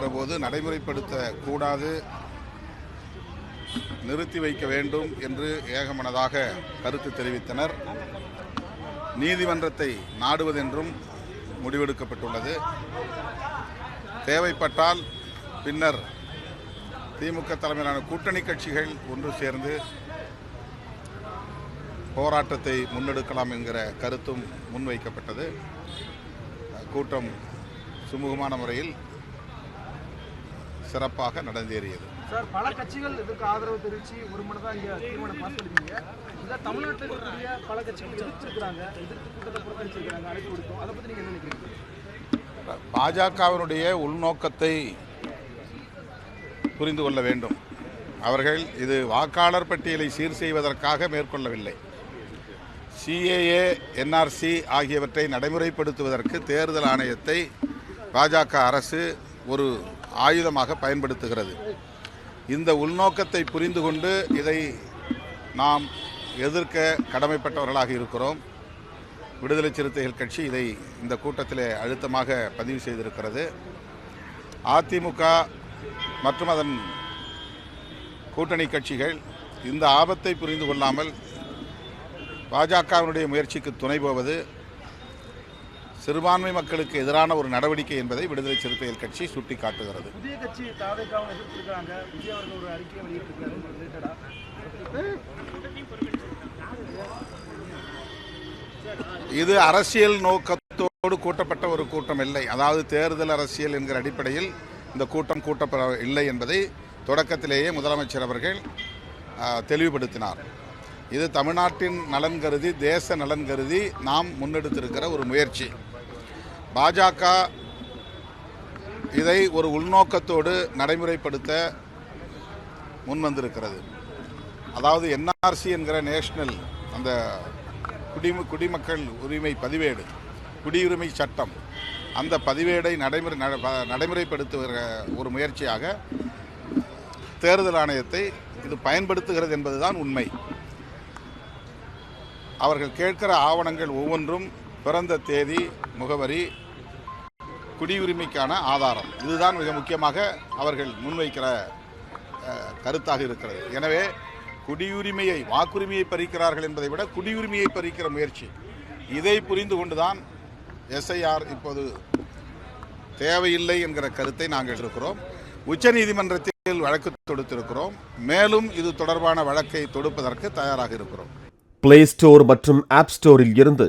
இருக்கிற போது நடைமுறைப்படுத்த கூடாது நிறுத்தி வைக்க வேண்டும் என்று ஏகமனதாக கருத்து தெரிவித்தனர். நீதிமன்றத்தை நாடுவதென்றும் முடிவெடுக்கப்பட்டுள்ளது. தேவைப்பட்டால் பின்னர் திமுக தலைமையிலான கூட்டணி கட்சிகள் ஒன்று சேர்ந்து போராட்டத்தை முன்னெடுக்கலாம் என்கிற கருத்தும் முன்வைக்கப்பட்டது. கூட்டம் சுமூகமான முறையில் சிறப்பாக நடந்தேறியது. சார் பல கட்சிகள் இதுக்கு ஆதரவு தெரிவித்து ஒரு மனதாக தான் இங்கே தீர்மானம் பாஸ் பண்ணிருக்கீங்க. இதை தமிழ்நாட்டில் இருக்கக்கூடிய பல கட்சிகள் எதிர்த்திருக்கிறாங்க எதிர்த்து கூட்டத்தை புறக்கணிச்சிருக்கிறாங்க அழைப்பு விடுத்தோம். அதை பற்றி நீங்கள் என்ன நினைக்கிறீங்க? பாஜகவினுடைய உள்நோக்கத்தை புரிந்து கொள்ள வேண்டும். அவர்கள் இது வாக்காளர் பட்டியலை சீர் செய்வதற்காக மேற்கொள்ளவில்லை. சிஏஏ என்ஆர்சி ஆகியவற்றை நடைமுறைப்படுத்துவதற்கு தேர்தல் ஆணையத்தை பாஜக அரசு ஒரு ஆயுதமாக பயன்படுத்துகிறது. இந்த உள்நோக்கத்தை புரிந்து கொண்டு இதை நாம் எதிர்க்க கடமைப்பட்டவர்களாக இருக்கிறோம். விடுதலை சிறுத்தைகள் கட்சி இதை இந்த கூட்டத்திலே அழுத்தமாக பதிவு செய்திருக்கிறது. அதிமுக மற்றும் அதன் கூட்டணி கட்சிகள் இந்த ஆபத்தை புரிந்து கொள்ளாமல் பாஜகவினுடைய முயற்சிக்கு துணை போவது சிறுபான்மை மக்களுக்கு எதிரான ஒரு நடவடிக்கை என்பதை விடுதலை சிறுத்தைகள் கட்சி சுட்டிக்காட்டுகிறது. புதிய கட்சி தாவேக்காவும் எதிர்த்திருக்கிறாங்க. விஜய் அவர்கள் ஒரு அறிக்கையை வெளியிட்டிருக்காரு ரிலேட்டடாக இது அரசியல் நோக்கத்தோடு கூட்டப்பட்ட ஒரு கூட்டம் இல்லை. அதாவது தேர்தல் அரசியல் என்கிற அடிப்படையில் இந்த கூட்டம் கூட்டப்பட இல்லை என்பதை தொடக்கத்திலேயே முதலமைச்சர் அவர்கள் தெளிவுபடுத்தினார். இது தமிழ்நாட்டின் நலன் கருதி தேச நலன் கருதி நாம் முன்னெடுத்திருக்கிற ஒரு முயற்சி. பாஜக இதை ஒரு உள்நோக்கத்தோடு நடைமுறைப்படுத்த முன்வந்திருக்கிறது. அதாவது என்ஆர்சி என்கிற நேஷனல் அந்த குடிம குடிமக்கள் உரிமை பதிவேடு குடியுரிமை சட்டம் அந்த பதிவேடை நடைமுறை நடைமுறைப்படுத்துகிற ஒரு முயற்சியாக தேர்தல் ஆணையத்தை இது பயன்படுத்துகிறது என்பதுதான் உண்மை. அவர்கள் கேட்கிற ஆவணங்கள் ஒவ்வொன்றும் பிறந்த தேதி முகவரி குடியுரிமைக்கான ஆதாரம். இதுதான் மிக முக்கியமாக அவர்கள் முன்வைக்கிற கருத்தாக இருக்கிறது. எனவே குடியுரிமையை வாக்குரிமையை பறிக்கிறார்கள் என்பதை விட குடியுரிமையை பறிக்கிற முயற்சி. இதை புரிந்து கொண்டுதான் எஸ்ஐஆர் இப்போது தேவையில்லை என்கிற கருத்தை நாங்கள் இருக்கிறோம் உச்சநீதிமன்றத்தில் வழக்கு தொடுத்திருக்கிறோம். மேலும் இது தொடர்பான வழக்கை தொடுப்பதற்கு தயாராக இருக்கிறோம். பிளே ஸ்டோர் மற்றும் ஆப் ஸ்டோரில் இருந்து